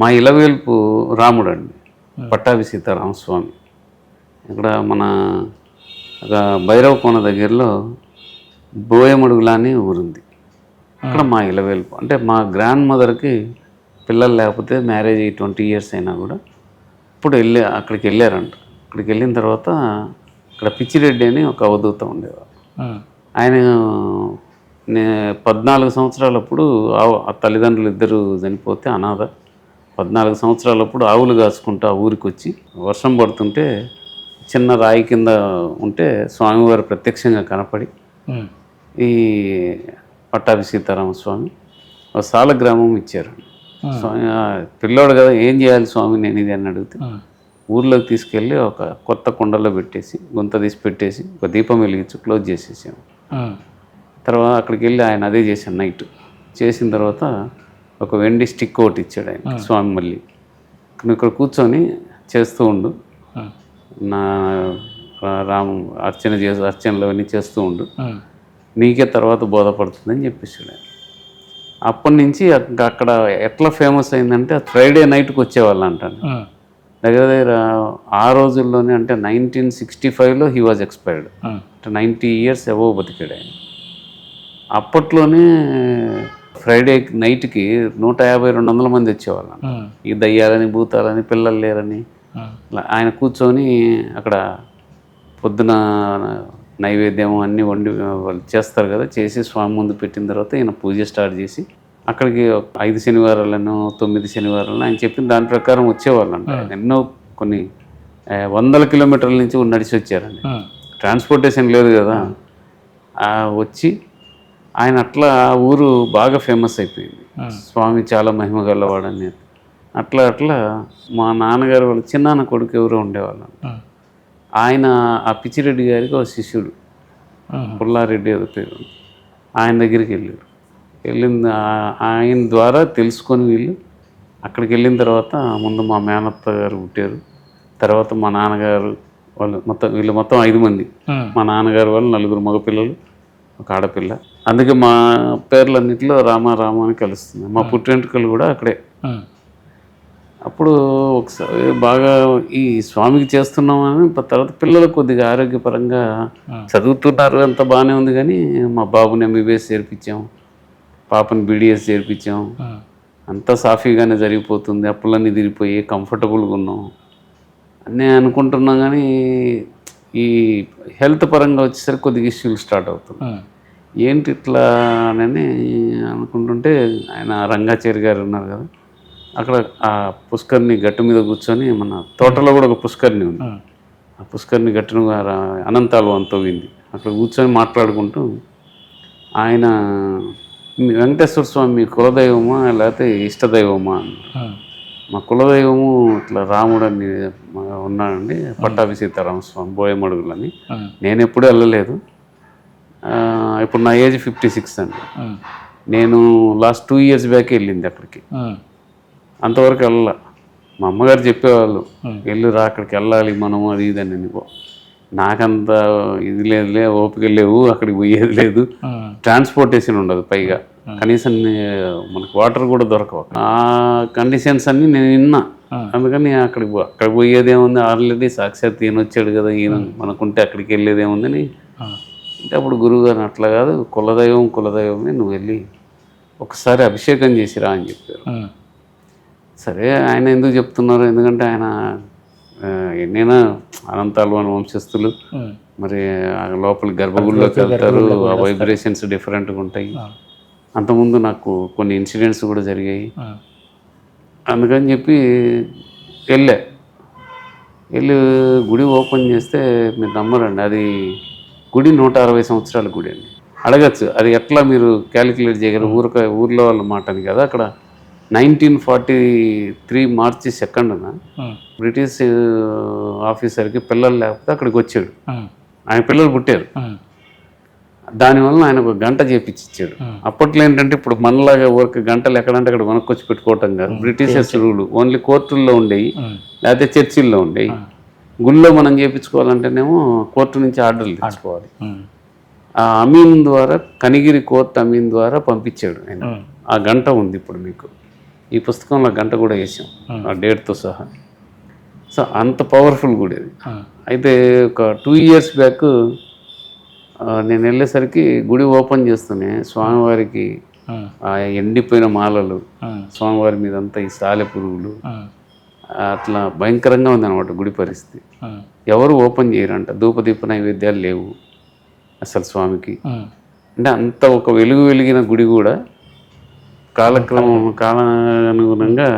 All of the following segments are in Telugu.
మా ఇలవేల్పు రాముడు అండి పట్టాభి సీతారామస్వామి ఇక్కడ మన ఒక భైరవ కోన దగ్గరలో బోయమడుగులా అని ఊరుంది అక్కడ మా ఇలవేల్పు అంటే మా గ్రాండ్ మదర్కి పిల్లలు లేకపోతే మ్యారేజ్ అయ్యి ట్వంటీ ఇయర్స్ అయినా కూడా ఇప్పుడు వెళ్ళే అక్కడికి వెళ్ళారంట. అక్కడికి వెళ్ళిన తర్వాత ఇక్కడ పిచ్చిరెడ్డి అని ఒక అవధూత ఉండేవారు. ఆయన పద్నాలుగు సంవత్సరాలప్పుడు ఆ తల్లిదండ్రులు ఇద్దరు చనిపోతే అనాథ. పద్నాలుగు సంవత్సరాలప్పుడు ఆవులు కాసుకుంటూ ఆ ఊరికి వచ్చి వర్షం పడుతుంటే చిన్న రాయి కింద ఉంటే స్వామివారు ప్రత్యక్షంగా కనపడి ఈ పట్టాభి సీతారామ స్వామి ఒక సాల గ్రామం ఇచ్చారు స్వామి పిల్లోడు కదా ఏం చేయాలి స్వామి నేను ఇది అని అడిగితే ఊర్లోకి తీసుకెళ్ళి ఒక కొత్త కుండలో పెట్టేసి గుంత తీసి పెట్టేసి ఒక దీపం వెలిగించి క్లోజ్ చేసేసాము. తర్వాత అక్కడికి వెళ్ళి ఆయన అదే చేశాను నైట్. చేసిన తర్వాత ఒక వెండి స్టిక్ ఒకటి ఇచ్చాడు ఆయన స్వామి మళ్ళీ. నువ్వు ఇక్కడ కూర్చొని చేస్తూ ఉండు. నా రాము అర్చన చేసి అర్చనలు అవన్నీ చేస్తూ ఉండు. నీకే తర్వాత బోధపడుతుందని చెప్పేసాడు ఆయన. అప్పటి నుంచి అక్క- అక్కడ ఎట్లా ఫేమస్ అయిందంటే ఫ్రైడే నైట్కి వచ్చేవాళ్ళు అంటాను. దగ్గర దగ్గర ఆ రోజుల్లోనే అంటే నైన్టీన్ సిక్స్టీ ఫైవ్లో హీ వాజ్ ఎక్స్పైర్డ్ అంటే నైంటీ ఇయర్స్ ఎవో బతికాడు ఆయన. అప్పట్లోనే ఫ్రైడే నైట్కి నూట యాభై రెండు వందల మంది వచ్చేవాళ్ళు. ఈ దయ్యాలని భూతాలని పిల్లలు లేరని. ఆయన కూర్చొని అక్కడ పొద్దున నైవేద్యం అన్నీ వండి వాళ్ళు చేస్తారు కదా చేసి స్వామి ముందు పెట్టిన తర్వాత ఈయన పూజ స్టార్ట్ చేసి అక్కడికి ఐదు శనివారాలను తొమ్మిది శనివారాలను ఆయన చెప్పిన దాని ప్రకారం వచ్చేవాళ్ళు. అంట ఎన్నో కొన్ని వందల కిలోమీటర్ల నుంచి నడిచి వచ్చారండి. ట్రాన్స్పోర్టేషన్ లేదు కదా. వచ్చి ఆయన అట్లా ఊరు బాగా ఫేమస్ అయిపోయింది. స్వామి చాలా మహిమ గలవాడని. అట్లా అట్లా మా నాన్నగారు వాళ్ళ చిన్నాన్న కొడుకు ఎవరో ఉండేవాళ్ళు. ఆయన ఆ పిచ్చిరెడ్డి గారికి ఒక శిష్యుడు. పుల్లారెడ్డి ఏదో పేరు. ఆయన దగ్గరికి వెళ్ళారు. వెళ్ళిన ఆ- ఆయన ద్వారా తెలుసుకొని వీళ్ళు అక్కడికి వెళ్ళిన తర్వాత ముందు మా మేనత్త గారు పుట్టారు. తర్వాత మా నాన్నగారు వాళ్ళు మొత్తం వీళ్ళు మొత్తం ఐదు మంది. మా నాన్నగారు వాళ్ళు నలుగురు మగపిల్లలు ఒక ఆడపిల్ల. అందుకే మా పేర్లన్నింటిలో రామ రామ అని కలుస్తుంది. మా పుట్టింటికలు కూడా అక్కడే. అప్పుడు ఒకసారి బాగా ఈ స్వామికి చేస్తున్నామని తర్వాత పిల్లలు కొద్దిగా ఆరోగ్యపరంగా చదువుతున్నారు అంత బాగానే ఉంది కానీ మా బాబుని ఎంబీబీఎస్ చేర్పించాం. పాపని బీడీఎస్ చేర్పించాం. అంతా సాఫీగానే జరిగిపోతుంది. అప్పులన్నీ తిరిగిపోయి కంఫర్టబుల్గా ఉన్నాం. అన్నీ అనుకుంటున్నాం కానీ ఈ హెల్త్ పరంగా వచ్చేసరికి కొద్దిగా ఇష్యూలు స్టార్ట్ అవుతుంది ఏంటి ఇట్లా అని అనుకుంటుంటే ఆయన రంగాచారి గారు ఉన్నారు కదా అక్కడ ఆ పుష్కర్ని గట్టు మీద కూర్చొని మన తోటలో కూడా ఒక పుష్కర్ని ఉంది. ఆ. పుష్కర్ని గట్టును అనంతాలు అంత తవ్వింది అక్కడ కూర్చొని మాట్లాడుకుంటూ ఆయన "మీ వెంకటేశ్వర స్వామి కులదైవమా లేకపోతే ఇష్టదైవమా? అన్నారు. మా కులదైవము ఇట్లా రాముడు అని ఉన్నాడండి పట్టాభి సీతారామ స్వామి బోయమడుగులని నేను ఎప్పుడూ వెళ్ళలేదు. ఇప్పుడు నా ఏజ్ ఫిఫ్టీ సిక్స్ అండి నేను లాస్ట్ టూ ఇయర్స్ బ్యాక్ వెళ్ళింది అక్కడికి. అంతవరకు వెళ్ళాల. మా అమ్మగారు చెప్పేవాళ్ళు వెళ్ళు రా అక్కడికి వెళ్ళాలి మనము అది ఇది అని. అనుకో నాకంత ఇది లేదులే ఓపిక లేవు అక్కడికి పోయేది లేదు. ట్రాన్స్పోర్టేషన్ ఉండదు పైగా. కనీసం మనకు వాటర్ కూడా దొరకవు ఆ కండిషన్స్ అన్ని నేను విన్నా. అందుకని అక్కడికి పో- అక్కడికి పోయేది ఏముంది ఆల్రెడీ సాక్షాత్ ఈయన వచ్చాడు కదా ఈయన మనకుంటే అక్కడికి వెళ్ళేది ఏముందని అంటే అప్పుడు గురువు గారు అట్లా కాదు కులదైవం కులదైవమే నువ్వు వెళ్ళి ఒకసారి అభిషేకం చేసిరా అని చెప్పారు. సరే ఆయన ఎందుకు చెప్తున్నారు? ఎందుకంటే ఆయన ఎన్నైనా అనంతాలు అని వంశస్థులు. మరి ఆ లోపల గర్భగుడిలోకి వెళ్తారు ఆ వైబ్రేషన్స్ డిఫరెంట్గా ఉంటాయి. అంతకుముందు నాకు కొన్ని ఇన్సిడెంట్స్ కూడా జరిగాయి. అందుకని చెప్పి వెళ్ళా. వెళ్ళి గుడి ఓపెన్ చేస్తే మీరు నమ్మరండి అది గుడి నూట అరవై సంవత్సరాల గుడి అండి. అడగచ్చు అది ఎట్లా మీరు క్యాలిక్యులేట్ చేయగలరు? ఊరిక ఊర్లో వాళ్ళ మాట అని కదా అక్కడ నైన్టీన్ ఫార్టీ త్రీ మార్చి సెకండ్న బ్రిటిష్ ఆఫీసర్కి పిల్లలు లేకపోతే అక్కడికి వచ్చాడు. ఆయన పిల్లలు పుట్టారు. దానివల్ల ఆయన ఒక గంట చేపించి ఇచ్చాడు అప్పట్లో ఏంటంటే ఇప్పుడు మనలాగా ఊరికి గంటలు ఎక్కడంటే అక్కడ కొనుక్కొచ్చి పెట్టుకోవటం కాదు. బ్రిటిషర్స్ రూల్ ఓన్లీ కోర్టుల్లో ఉండేవి లేకపోతే చర్చిల్లో ఉండేవి. గుళ్ళో మనం చేయించుకోవాలంటేనేమో కోర్టు నుంచి ఆర్డర్లు తెచ్చుకోవాలి ఆ అమీన్ ద్వారా కనిగిరి కోర్ట్ అమీన్ ద్వారా పంపించాడు ఆయన. ఆ గంట ఉంది ఇప్పుడు మీకు. ఈ పుస్తకంలో గంట కూడా వేసాం. ఆ డేట్తో సహా. సో అంత పవర్ఫుల్ గుడి అది. అయితే ఒక టూ ఇయర్స్ బ్యాక్ నేను వెళ్ళేసరికి గుడి ఓపెన్ చేస్తూనే స్వామివారికి ఆ ఎండిపోయిన మాలలు స్వామివారి మీద అంతా ఈ సాలె పురుగులు అట్లా భయంకరంగా ఉంది అనమాట గుడి పరిస్థితి. ఎవరు ఓపెన్ చేయరంట. ధూపదీప నైవేద్యాలు లేవు అసలు స్వామికి. అంటే అంత ఒక వెలుగు వెలిగిన గుడి కూడా కాలక్రమం కాలానుగుణంగా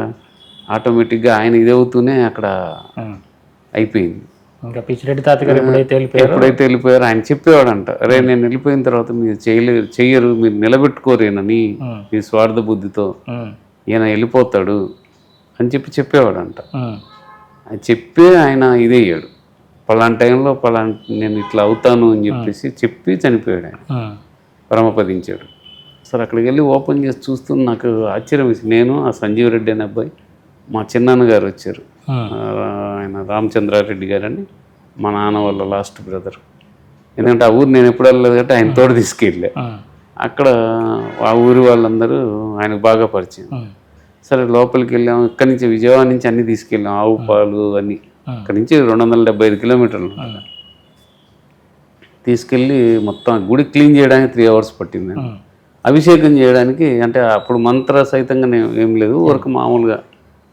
ఆటోమేటిక్గా ఆయన ఇదవుతూనే అక్కడ అయిపోయింది. ఇంకా పిచ్చిరెడ్డి తాతగారు ఎప్పుడైతే వెళ్ళిపోయారో? ఎప్పుడైతే వెళ్ళిపోయారో ఆయన చెప్పేవాడంట అరే నేను వెళ్ళిపోయిన తర్వాత మీరు చేయలేరు చెయ్యరు మీరు నిలబెట్టుకోరేనని మీ స్వార్థ బుద్ధితో ఈయన వెళ్ళిపోతాడు. అని చెప్పి చెప్పేవాడంట. అది చెప్పే ఆయన ఇదే అయ్యాడు. పలాంటి టైంలో పలాంటి నేను ఇట్లా అవుతాను అని చెప్పేసి చెప్పి చనిపోయాడు ఆయన. పరమపదించాడు. సరే అక్కడికి వెళ్ళి ఓపెన్ చేసి చూస్తూ నాకు ఆశ్చర్యం వేసింది. నేను ఆ సంజీవ్ రెడ్డి అనే అబ్బాయి మా చిన్నాన్న గారు వచ్చారు ఆయన రామచంద్రారెడ్డి గారని మా నాన్న వాళ్ళ లాస్ట్ బ్రదర్. ఎందుకంటే ఆ ఊరు నేను ఎప్పుడు వెళ్ళలేదు కాబట్టి ఆయన తోడు తీసుకెళ్ళా. అక్కడ ఆ ఊరి వాళ్ళందరూ ఆయనకు బాగా పరిచయం. సరే లోపలికి వెళ్ళాం. ఇక్కడి నుంచి విజయవాడ నుంచి అన్ని తీసుకెళ్ళాం. ఆవు పాలు అన్నీ. అక్కడి నుంచి రెండు వందల డెబ్బై ఐదు కిలోమీటర్లు. తీసుకెళ్ళి మొత్తం గుడి క్లీన్ చేయడానికి త్రీ అవర్స్ పట్టింది. అభిషేకం చేయడానికి అంటే అప్పుడు మంత్ర సహితంగా ఏం లేదు. ఊరికి మామూలుగా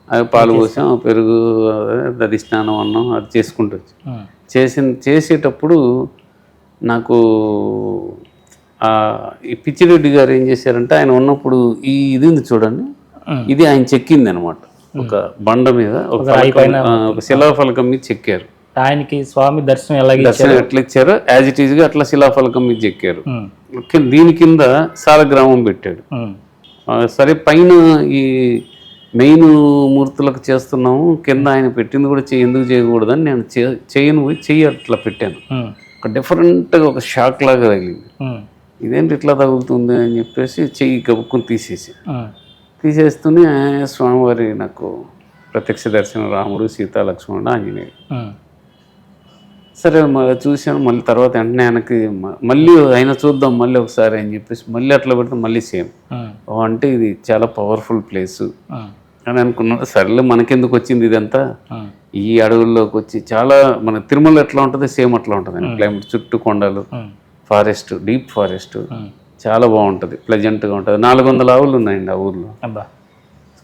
అవి పాలు పోసాం పెరుగు దది స్నానం అన్నం అది చేసుకుంటూ చేసిన చేసేటప్పుడు నాకు ఈ పిచ్చిరెడ్డి గారు ఏం చేశారంటే ఆయన ఉన్నప్పుడు ఈ ఇది ఉంది చూడండి. ఇది ఆయన చెక్కింది అనమాట ఒక బండ మీద ఒక శిలాఫలకం మీద చెక్కారు. ఆయనకి స్వామి దర్శనం దర్శనం ఎట్లా ఇచ్చారో యాజ్ ఇట్ ఈజ్గా అట్లా శిలాఫలకం మీద చెక్కారు. కింద- దీని కింద సాలగ్రామం పెట్టాడు. సరే పైన ఈ మెయిన్ మూర్తులకు చేస్తున్నాము కింద ఆయన పెట్టింది కూడా ఎందుకు చేయకూడదని నేను చేయను పోయి చెయ్యి అట్లా పెట్టాను. ఒక డిఫరెంట్గా ఒక షాక్ లాగా తగిలింది. ఇదేంటి ఇట్లా తగులుతుంది అని చెప్పేసి చెయ్యి గబుక్కుని తీసేసి. తీసేస్తూనే స్వామివారి నాకు ప్రత్యక్ష దర్శనం రాముడు సీతా లక్ష్మణుడు ఆంజనేయుడు. సరే మళ్ళీ చూశాను. మళ్ళీ తర్వాత వెంటనే ఆయనకి మళ్ళీ అయినా చూద్దాం మళ్ళీ ఒకసారి అని చెప్పేసి మళ్ళీ అట్లా పెడితే మళ్ళీ సేమ్. అంటే ఇది చాలా పవర్ఫుల్ ప్లేస్. అని అనుకున్నాను. సర్లే మనకెందుకు వచ్చింది ఇదంతా? ఈ అడవుల్లోకి వచ్చి చాలా మన తిరుమల ఎట్లా ఉంటుంది? సేమ్ అట్లా ఉంటుంది క్లైమేట్ చుట్టూ కొండలు ఫారెస్ట్ డీప్ ఫారెస్ట్. చాలా బాగుంటుంది ప్లెజెంట్గా ఉంటుంది. నాలుగు వందల ఆవులు ఉన్నాయండి ఆ ఊర్లో.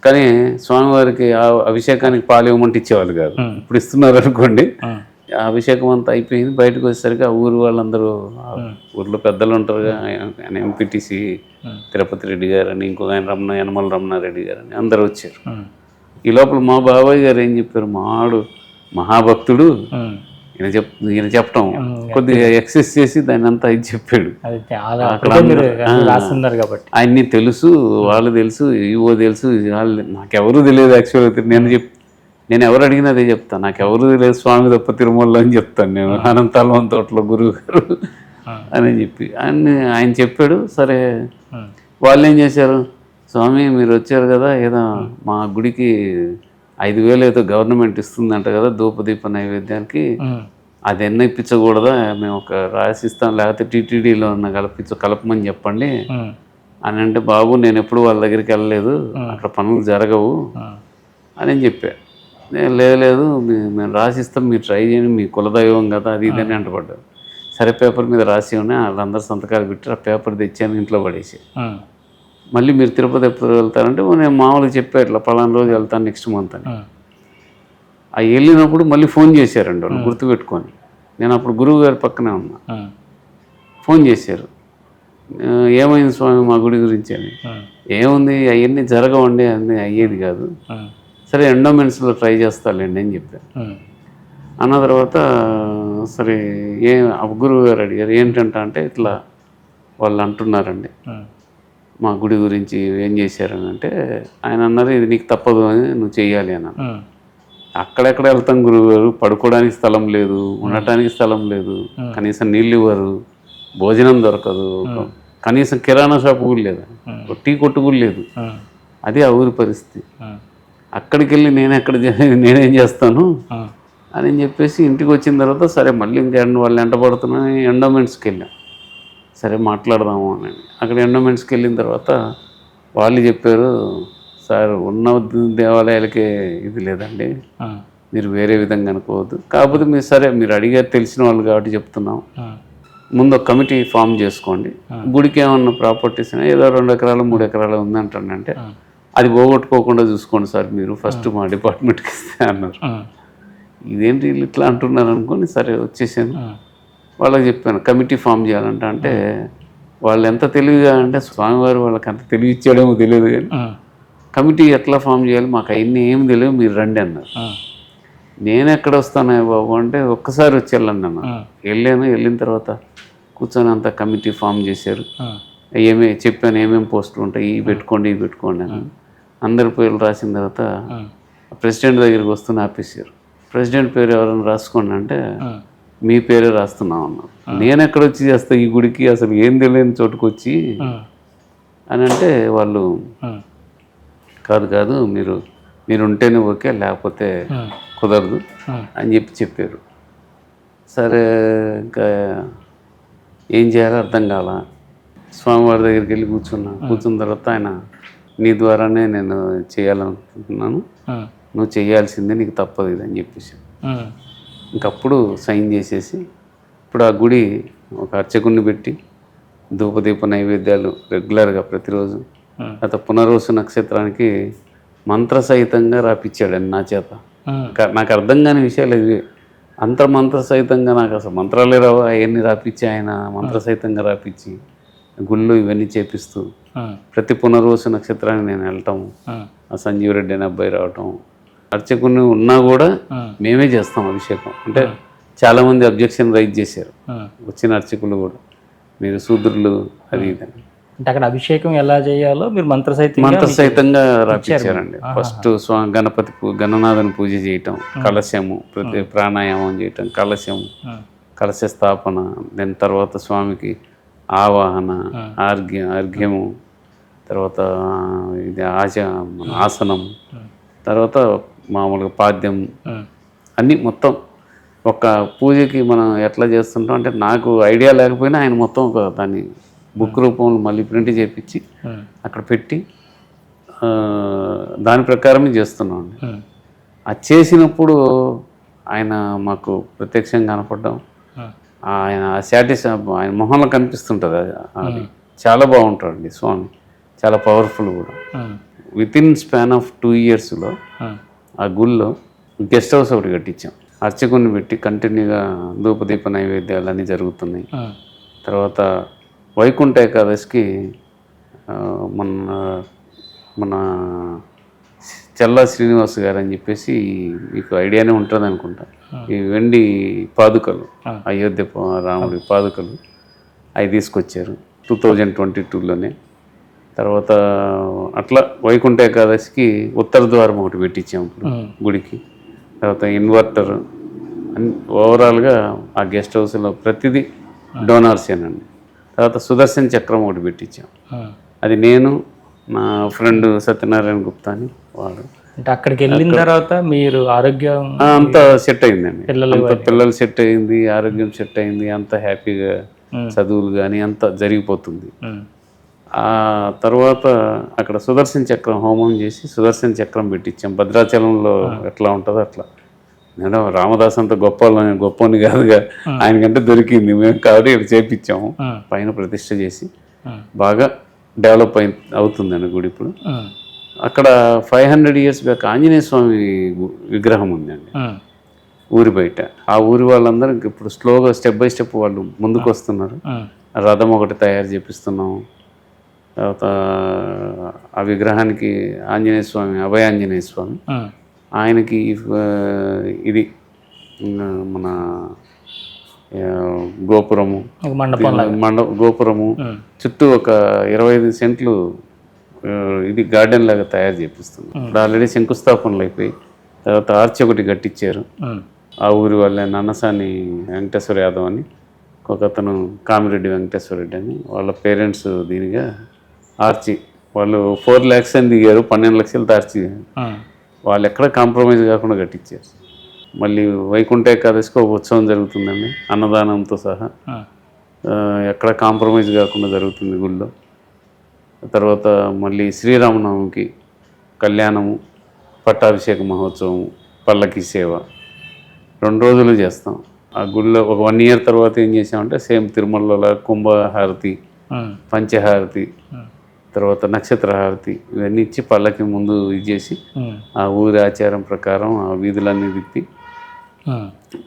కానీ స్వామివారికి ఆ అభిషేకానికి పాలు ఇవ్వమంటే ఇచ్చేవాళ్ళు కాదు. ఇప్పుడు ఇస్తున్నారు అనుకోండి ఆ అభిషేకం అంతా అయిపోయింది బయటకు వచ్చేసరికి ఆ ఊరు వాళ్ళందరూ ఊర్లో పెద్దలు ఉంటారు ఆయన ఎంపీటీసీ. తిరుపతి రెడ్డి గారు అని ఇంకొక ఆయన రమణ యనమల రమణారెడ్డి గారు అని అందరూ వచ్చారు. ఈ లోపల మా బాబాయ్ గారు ఏం చెప్పారు? మాడు మహాభక్తుడు. ఈయన చెప్ ఈయన చెప్పడం కొద్దిగా ఎక్సెస్ చేసి దాన్ని అంతా ఇది చెప్పాడు. రాస్తున్నారు కాబట్టి. ఆయన్ని తెలుసు వాళ్ళు తెలుసు ఈవో తెలుసు వాళ్ళు నాకెవరూ తెలియదు యాక్చువల్గా నేను చెప్ నేను ఎవరు అడిగినా అదే చెప్తాను నాకెవరు తెలియదు స్వామి తప్ప తిరుమలలో అని చెప్తాను నేను. అనంతాలం తోటలో గురువు గారు అని చెప్పి. ఆయన ఆయన చెప్పాడు సరే. వాళ్ళు ఏం చేశారు? స్వామి మీరు వచ్చారు కదా ఏదో మా గుడికి ఐదు వేలు ఏదో గవర్నమెంట్ ఇస్తుందంట కదా ధూపదీప నైవేద్యానికి. అది ఎన్న ఇప్పించకూడదా? మేము ఒక రాసిస్తాం లేకపోతే టీటీడీలో ఉన్న కల్పించ కలపమని చెప్పండి. అని అంటే బాబు నేను ఎప్పుడు వాళ్ళ దగ్గరికి వెళ్ళలేదు. అక్కడ పనులు జరగవు. అని చెప్పా. నేను లేదు లేదు మేము రాసిస్తాం మీరు ట్రై చేయండి మీ కులదైవం కదా అది ఇది అని అంటపడ్డారు సరే పేపర్ మీద రాసి ఉన్నాయి వాళ్ళందరూ సంతకాలు పెట్టి ఆ పేపర్ తెచ్చాను ఇంట్లో పడేసి. మళ్ళీ మీరు తిరుపతి ఎప్పుడు వెళ్తారంటే నేను మామూలుగా చెప్పా ఇట్లా పలానా రోజు వెళ్తాను నెక్స్ట్ మంత్ అని. ఆ. వెళ్ళినప్పుడు మళ్ళీ ఫోన్ చేశారండి వాళ్ళు గుర్తుపెట్టుకొని. నేను అప్పుడు గురువు గారి పక్కనే ఉన్నా. ఫోన్ చేశారు. "ఆ, ఏమైంది స్వామి మా గుడి గురించి అని. ఏముంది అవన్నీ జరగవండి అన్నీ అయ్యేది కాదు. సరే ఎండోమెంట్స్లో ట్రై చేస్తాలేండి అని చెప్పారు. అన్న తర్వాత సరే ఏ గురువు గారు అడిగారు ఏంటంట అంటే ఇట్లా వాళ్ళు అంటున్నారండి. మా గుడి గురించి ఏం చేశారని అంటే ఆయన అన్నారు ఇది నీకు తప్పదు అని నువ్వు చెయ్యాలి అన్నాను. ఉమ్, అక్కడెక్కడ వెళ్తాం గురువు గారు పడుకోవడానికి స్థలం లేదు ఉండటానికి స్థలం లేదు కనీసం నీళ్ళు ఇవ్వరు భోజనం దొరకదు కనీసం కిరాణా షాప్ కూడా లేదు. టీ కొట్టు కూడా లేదు. అది ఆ ఊరి పరిస్థితి. అక్కడికి వెళ్ళి నేను ఎక్కడ నేనేం చేస్తాను? అని చెప్పేసి ఇంటికి వచ్చిన తర్వాత సరే మళ్ళీ ఇంకా ఎండ వాళ్ళు ఎంట పడుతున్నాయి ఎండోమెంట్స్కి వెళ్ళాం. సరే మాట్లాడదాము అని. అక్కడ ఎండోమెంట్స్కి వెళ్ళిన తర్వాత వాళ్ళు చెప్పారు సార్ ఉన్న దేవాలయాలకే ఇది లేదండి. మీరు వేరే విధంగా అనుకోవద్దు. కాకపోతే మీరు సరే మీరు అడిగారు తెలిసిన వాళ్ళు కాబట్టి చెప్తున్నాం. ముందు ఒక కమిటీ ఫామ్ చేసుకోండి. గుడికి ఏమన్నా ప్రాపర్టీస్ ఏదో రెండు ఎకరాలు మూడు ఎకరాలు ఉందంటానంటే అది పోగొట్టుకోకుండా చూసుకోండి సార్ మీరు. ఫస్ట్ మా డిపార్ట్మెంట్కి ఇస్తే అన్నారు. ఇదేంటి వీళ్ళు ఇట్లా అంటున్నారు అనుకోని సరే వచ్చేసాను. వాళ్ళకి చెప్పాను కమిటీ ఫామ్ చేయాలంట. అంటే వాళ్ళు ఎంత తెలివిగా అంటే స్వామివారు వాళ్ళకి అంత తెలివి ఇచ్చాడేమో తెలియదు కానీ కమిటీ ఎట్లా ఫామ్ చేయాలి? మాకు అవన్నీ ఏం తెలియదు మీరు రండి అన్నారు. నేను ఎక్కడ వస్తానే బాబు? అంటే ఒక్కసారి వచ్చి వెళ్ళండి అన్న వెళ్ళాను వెళ్ళిన తర్వాత కూర్చొని అంత కమిటీ ఫామ్ చేశారు. ఏమే చెప్పాను ఏమేమి పోస్టులు ఉంటాయి ఇవి పెట్టుకోండి ఇవి పెట్టుకోండి అని అందరి పేర్లు రాసిన తర్వాత ప్రెసిడెంట్ దగ్గరికి వస్తూనే ఆపేసారు ప్రెసిడెంట్ పేరు ఎవరైనా రాసుకోండి అంటే మీ పేరే రాస్తున్నాం అన్నారు నేను ఎక్కడ వచ్చి చేస్తా ఈ గుడికి? అసలు ఏం తెలియని చోటుకు వచ్చి అని అంటే వాళ్ళు కాదు కాదు మీరు మీరు ఉంటేనే ఓకే లేకపోతే కుదరదు అని చెప్పి చెప్పారు. సరే ఇంకా ఏం చేయాలో అర్థం కాల. స్వామివారి దగ్గరికి వెళ్ళి కూర్చున్నా కూర్చున్న తర్వాత ఆయన నీ ద్వారానే నేను చేయాలనుకుంటున్నాను. నువ్వు చేయాల్సిందే నీకు తప్పదు ఇది అని చెప్పేసి. ఇంకప్పుడు సైన్ చేసేసి ఇప్పుడు ఆ గుడి ఒక అర్చకుడిని పెట్టి ధూపదీప నైవేద్యాలు రెగ్యులర్గా ప్రతిరోజు గత పునర్వసు నక్షత్రానికి మంత్రసహితంగా రాపిచ్చాడండి నా చేత. నాకు అర్థం కాని విషయాలు ఇవి. అంతర్మంత్ర సహితంగా నాకు అసలు మంత్రాలే రావు. అవన్నీ రాపిచ్చి ఆయన మంత్ర సహితంగా రాపిచ్చి గుళ్ళు ఇవన్నీ చేపిస్తూ ప్రతి పునర్వసు నక్షత్రానికి నేను వెళ్ళటం ఆ సంజీవ్ రెడ్డి అనే అబ్బాయి రావటం అర్చకుని ఉన్నా కూడా మేమే చేస్తాం అభిషేకం. అంటే చాలామంది అబ్జెక్షన్ రైజ్ చేశారు. వచ్చిన అర్చకులు కూడా. మీరు శూద్రులు అది. అంటే అక్కడ అభిషేకం ఎలా చేయాలో మీరు మంత్ర మంత్ర సహితంగా రాపించారండి ఫస్ట్ స్వామి గణపతి పూ గణనాథని పూజ చేయటం కలశము ప్రతి ప్రాణాయామం చేయటం కలశము కలశ స్థాపన దాని తర్వాత స్వామికి ఆవాహన ఆర్ఘ్య అర్ఘ్యము తర్వాత ఇది ఆచ మన ఆసనం తర్వాత మామూలుగా పాద్యం అన్నీ మొత్తం ఒక పూజకి మనం ఎట్లా చేస్తుంటాం అంటే నాకు ఐడియా లేకపోయినా ఆయన మొత్తం ఒక దాన్ని బుక్ రూపంలో మళ్ళీ ప్రింట్ చేపించి అక్కడ పెట్టి దాని ప్రకారమే చేస్తున్నాం అండి. అది చేసినప్పుడు ఆయన మాకు ప్రత్యక్షంగా కనపడడం ఆయన సాటిస్ ఆయన మొహంలో కనిపిస్తుంటుంది అది. చాలా బాగుంటాడండి స్వామి. చాలా పవర్ఫుల్ కూడా. With in span of two ఇయర్స్లో ఆ గుళ్ళో గెస్ట్ హౌస్ ఒకటి కట్టించాం. అర్చకుని పెట్టి కంటిన్యూగా ధూపదీప నైవేద్యాలు అన్నీ జరుగుతున్నాయి. తర్వాత వైకుంఠ ఏకాదశికి మన మన చల్లా శ్రీనివాస్ గారు అని చెప్పేసి మీకు ఐడియానే ఉంటుంది అనుకుంటా. ఈ వెండి పాదుకలు. అయోధ్య రాముడి పాదుకలు అవి తీసుకొచ్చారు. టూ థౌజండ్ ట్వంటీ టూలోనే. తర్వాత అట్లా వైకుంఠ ఏకాదశికి ఉత్తర ద్వారం ఒకటి పెట్టించాం గుడికి. తర్వాత ఇన్వర్టర్ ఓవరాల్గా ఆ గెస్ట్ హౌస్లో ప్రతిదీ డోనార్సేనండి తర్వాత సుదర్శన్ చక్రం ఒకటి పెట్టించాం. అది నేను నా ఫ్రెండ్ సత్యనారాయణ గుప్తా అని వాడు. అంటే అక్కడికి వెళ్ళిన తర్వాత మీరు ఆరోగ్యం అంతా సెట్ అయిందండి. పిల్లలు అంత పిల్లలు సెట్ అయింది ఆరోగ్యం సెట్ అయింది అంత హ్యాపీగా చదువులు కానీ అంత జరిగిపోతుంది. ఆ తర్వాత అక్కడ సుదర్శన చక్రం హోమం చేసి సుదర్శన చక్రం పెట్టించాం. భద్రాచలంలో ఎట్లా ఉంటుందో అట్లా. నేను రామదాస్ అంత గొప్ప గొప్పని కాదుగా. ఆయనకంటే దొరికింది. మేము కాబట్టి ఇక్కడ చేపించాము. పైన ప్రతిష్ట చేసి. బాగా డెవలప్ అయి అవుతుందండి గుడి ఇప్పుడు. అక్కడ five hundred years back Anjaneya Swamy విగ్రహం ఉందండి. ఊరి బయట. ఆ ఊరి వాళ్ళందరూ ఇంక ఇప్పుడు స్లోగా స్టెప్ బై స్టెప్ వాళ్ళు ముందుకు వస్తున్నారు రథం ఒకటి తయారు చేపిస్తున్నాం. తర్వాత ఆ విగ్రహానికి ఆంజనేయ స్వామి అభయ ఆంజనేయ స్వామి ఆయనకి ఇది మన గోపురము. మండపం మండ గోపురము. చుట్టూ ఒక ఇరవై ఐదు సెంట్లు ఇది గార్డెన్ లాగా తయారు చేపిస్తుంది ఇప్పుడు ఆల్రెడీ శంకుస్థాపనలు అయిపోయి తర్వాత ఆర్చ్ ఒకటి కట్టించారు ఆ ఊరి వాళ్ళే నన్నసాని వెంకటేశ్వర యాదవ్ అని ఒక అతను కామిరెడ్డి వెంకటేశ్వర రెడ్డి అని వాళ్ళ పేరెంట్స్ దీనిగా ఆర్చి. వాళ్ళు ఫోర్ ల్యాక్స్ అని దిగారు పన్నెండు లక్షలతో ఆర్చి. వాళ్ళు ఎక్కడ కాంప్రమైజ్ కాకుండా కట్టించారు. మళ్ళీ వైకుంఠ ఏకాదశికి ఒక ఉత్సవం జరుగుతుందండి అన్నదానంతో సహా. ఎక్కడ కాంప్రమైజ్ కాకుండా జరుగుతుంది గుళ్ళో. తర్వాత మళ్ళీ శ్రీరామనవమికి కళ్యాణము పట్టాభిషేక మహోత్సవం పల్లకి సేవ. రెండు రోజులు చేస్తాం. ఆ గుడిలో ఒక వన్ ఇయర్ తర్వాత ఏం చేసామంటే సేమ్ తిరుమలలో కుంభహారతి పంచహారతి తర్వాత నక్షత్ర హారతి ఇవన్నీ ఇచ్చి పల్లకి ముందు ఇది చేసి ఉమ్, ఆ ఊరి ఆచారం ప్రకారం ఆ వీధులన్నీ తిప్పి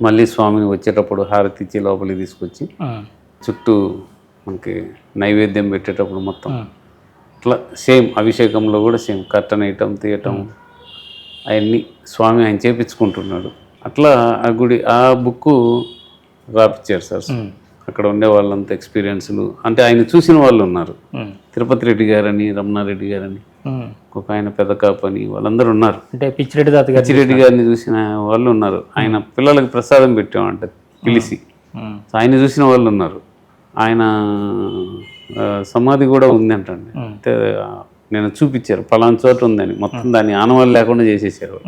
మళ్ళీ స్వామిని వచ్చేటప్పుడు హారతి ఇచ్చి లోపలికి తీసుకొచ్చి చుట్టూ మనకి నైవేద్యం పెట్టేటప్పుడు మొత్తం. అట్లా సేమ్ అభిషేకంలో కూడా సేమ్ కట్టన్ వేయటం తీయటం అవన్నీ స్వామి ఆయన చేపించుకుంటున్నాడు. అట్లా ఆ గుడి ఆ బుక్ రాపిచ్చారు సార్. అక్కడ ఉండే వాళ్ళంతా ఎక్స్పీరియన్స్లు. అంటే ఆయన చూసిన వాళ్ళు ఉన్నారు. తిరుపతి రెడ్డి గారని రమణారెడ్డి గారని. ఒక ఆయన పెద్ద కాపని వాళ్ళందరూ ఉన్నారు. అంటే పిచ్చిరెడ్డి తాత గారు పిచ్చిరెడ్డి గారిని చూసిన వాళ్ళు ఉన్నారు. ఆయన పిల్లలకి ప్రసాదం పెట్టామంట పిలిచి ఆయన చూసిన వాళ్ళు ఉన్నారు. ఆయన సమాధి కూడా ఉంది అంటండి అంటే నేను చూపించారు. పలానా చోట ఉందని. మొత్తం దాన్ని ఆనవాళ్ళు లేకుండా చేసేసారు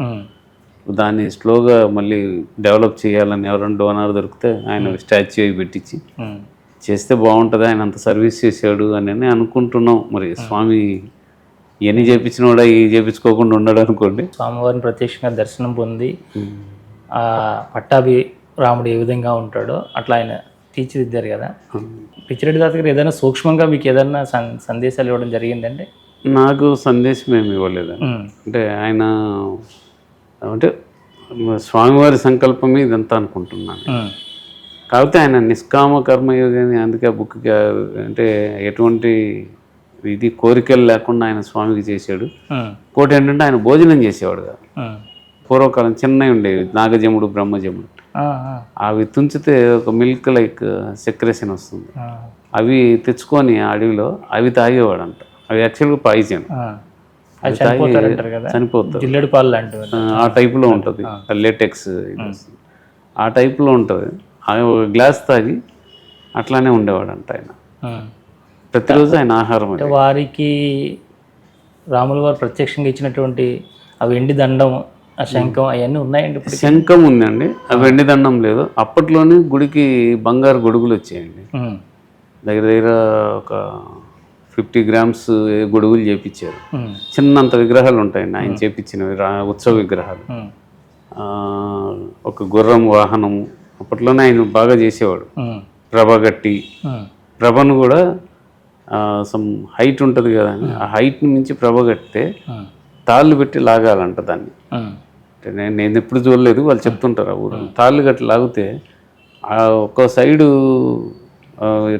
దాన్ని స్లోగా మళ్ళీ డెవలప్ చేయాలని ఎవరైనా డోనర్ దొరికితే ఆయన స్టాచ్యూ అవి పెట్టించి చేస్తే బాగుంటుంది ఆయన అంత సర్వీస్ చేశాడు అని అని అనుకుంటున్నాం. మరి స్వామి ఇవన్నీ చేపించిన కూడా ఇవి చేపించుకోకుండా ఉన్నాడు అనుకోండి. స్వామివారిని ప్రత్యక్షంగా దర్శనం పొంది ఆ పట్టాభి రాముడు ఏ విధంగా ఉంటాడో అట్లా ఆయన తీర్చిదిద్దారు కదా. పిచ్చిరెడ్డి తాత గారు ఏదైనా సూక్ష్మంగా మీకు ఏదైనా సం- సందేశాలు ఇవ్వడం జరిగిందండి? నాకు సందేశం ఏమి ఇవ్వలేదండి. ఉమ్, అంటే ఆయన అంటే స్వామివారి సంకల్పమే ఇదంతా అనుకుంటున్నాను. కాకపోతే ఆయన నిష్కామ కర్మయోగిని అందుకే బుక్ అంటే ఎటువంటి ఇది కోరికలు లేకుండా ఆయన స్వామికి చేశాడు. ఇంకోటి ఏంటంటే ఆయన భోజనం చేసేవాడు కాదు. పూర్వకాలం చిన్నవి ఉండేవి నాగజముడు బ్రహ్మజముడు. అవి తుంచితే ఒక మిల్క్ లైక్ సెక్రేషన్ వస్తుంది. అవి తెచ్చుకొని అడవిలో అవి తాగేవాడంట. అవి యాక్చువల్గా పాయిజన్. చనిపోతారు. జిల్లెడు పాలు లాంటివి ఆ, టైపులో ఉంటుంది. లేటెక్స్. ఆ టైపులో ఉంటుంది. అవి ఒక గ్లాస్ తాగి అట్లానే ఉండేవాడంట ఆయన. ప్రతిరోజు ఆయన ఆహారం వారికి రాముల వారు ప్రత్యక్షంగా ఇచ్చినటువంటి ఆ వెండి దండం ఆ శంఖం అవన్నీ ఉన్నాయండి ఇప్పుడు శంఖం ఉందండి. ఆ వెండి దండం లేదు. అప్పట్లోనే గుడికి బంగారు గొడుగులు వచ్చాయండి. దగ్గర దగ్గర ఒక ఫిఫ్టీ గ్రామ్స్ గొడుగులు చేపించారు. చిన్నంత విగ్రహాలు ఉంటాయండి ఆయన చేపించినవి ఉత్సవ విగ్రహాలు. ఒక గుర్రం వాహనము అప్పట్లోనే ఆయన బాగా చేసేవాడు. ఉమ్, ప్రభగట్టి. ఉమ్, ప్రభను కూడా సమ్ హైట్ ఉంటుంది కదా ఆ హైట్ని మించి ప్రభ ఉమ్, తాళ్ళు పెట్టి లాగాలంట దాన్ని. నేను నేను ఎప్పుడు చూడలేదు వాళ్ళు చెప్తుంటారు ఆ ఊరు. తాళ్ళు కట్టి లాగితే ఆ ఒక్క side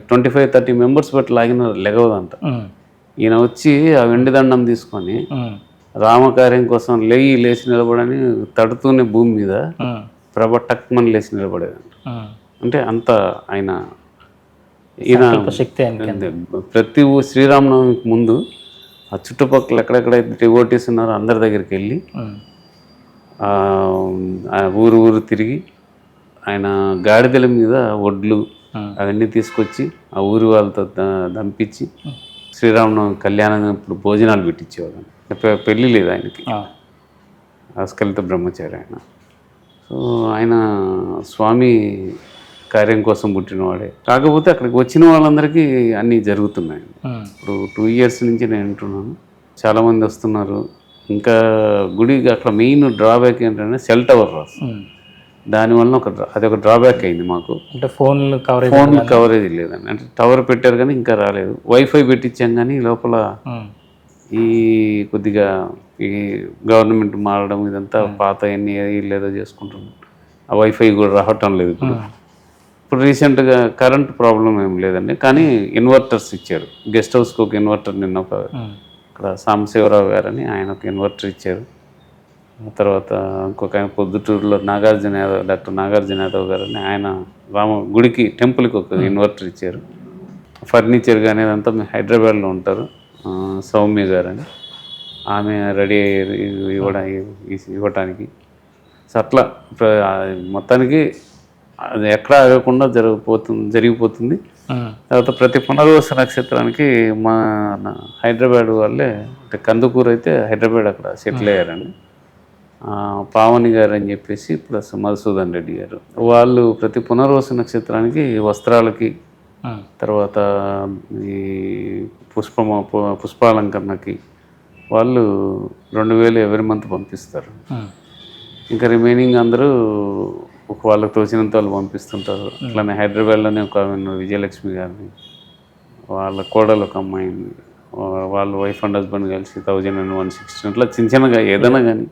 twenty five thirty members బట్టి లాగిన లెగవదంట. ఈయన వచ్చి ఆ వెండి దండం తీసుకొని రామకార్యం కోసం లేయి లేచి నిలబడని తడుతూనే భూమి మీద ప్రభ టక్మని లేచి నిలబడేదంట. అంటే అంత ఆయన ఈయన. ప్రతి శ్రీరామనవమికి ముందు ఆ చుట్టుపక్కల ఎక్కడెక్కడైతే డివోటీస్ ఉన్నారో అందరి దగ్గరికి వెళ్ళి ఊరు ఊరు తిరిగి ఆయన గాడిదల మీద వడ్లు ఉమ్, అవన్నీ తీసుకొచ్చి ఆ ఊరి వాళ్ళతో దంపించి శ్రీరామనవమి కళ్యాణం ఇప్పుడు భోజనాలు పెట్టించేవాడు పె- పెళ్ళి లేదు ఆయనకి. ఆ, ఆస్కలిత బ్రహ్మచారి ఆయన. సో ఆయన స్వామి కార్యం కోసం పుట్టినవాడే. కాకపోతే అక్కడికి వచ్చిన వాళ్ళందరికీ అన్నీ జరుగుతున్నాయి. ఇప్పుడు టూ ఇయర్స్ నుంచి నేను వింటున్నాను చాలామంది వస్తున్నారు. ఇంకా గుడి అక్కడ మెయిన్ డ్రాబ్యాక్ ఏంటంటే సెల్ టవర్ రాస్ ఉమ్. దానివల్ల ఒక అది ఒక డ్రాబ్యాక్ అయింది మాకు. అంటే ఫోన్లు కవరేజ్ ఫోన్ కవరేజ్ లేదండి. అంటే టవర్ పెట్టారు కానీ ఇంకా రాలేదు. వైఫై పెట్టించాం కానీ లోపల ఉమ్, ఈ కొద్దిగా ఈ గవర్నమెంట్ మారడం ఇదంతా పాత ఎన్ని లేదో చేసుకుంటున్నాం. ఆ వైఫై కూడా రావటం లేదు ఇప్పుడు. ఇప్పుడు రీసెంట్గా కరెంట్ ప్రాబ్లం ఏం లేదండి. కానీ ఇన్వర్టర్స్ ఇచ్చారు. గెస్ట్ హౌస్కి ఒక ఇన్వర్టర్ నిన్న ఒక ఇక్కడ సాంబశివరావు గారని ఆయన ఒక ఇన్వర్టర్ ఇచ్చారు. తర్వాత ఇంకొక ఆయన పొద్దుటూరులో నాగార్జున యాదవ్ డాక్టర్ నాగార్జున యాదవ్ గారని ఆయన రామ గుడికి టెంపుల్కి ఒక ఇన్వర్టర్ ఇచ్చారు. ఫర్నిచర్ కానీ అదంతా హైదరాబాద్లో ఉంటారు. సౌమ్య గారని. ఆమె రెడీ అయ్యారు ఇవి ఇవ్వడా ఇవి- ఇవ్వటానికి. సో అట్లా మొత్తానికి అది ఎక్కడ ఆగకుండా జరిగిపోతుంది జరిగిపోతుంది. తర్వాత ప్రతి పునర్వస నక్షత్రానికి మా హైదరాబాద్ వాళ్ళే అంటే కందుకూరు అయితే హైదరాబాద్ అక్కడ సెటిల్ అయ్యారండి పావని గారు అని చెప్పేసి ప్లస్ మధుసూదన్ రెడ్డి గారు. వాళ్ళు ప్రతి పునర్వస నక్షత్రానికి వస్త్రాలకి తర్వాత ఈ పుష్పమ పుష్పాలంకరణకి వాళ్ళు రెండు వేలు ఎవరి మంత్ పంపిస్తారు. ఇంకా రిమైనింగ్ అందరూ ఒక వాళ్ళకి తోచినంత వాళ్ళు పంపిస్తుంటారు. అట్లానే హైదరాబాద్లోనే ఒక విజయలక్ష్మి గారిని వాళ్ళ కోడలు ఒక అమ్మాయింది వాళ్ళ వైఫ్ అండ్ హస్బెండ్ కలిసి థౌజండ్ అండ్ వన్ సిక్స్టీ అట్లా చిన్న చిన్నగా ఏదైనా కానీ.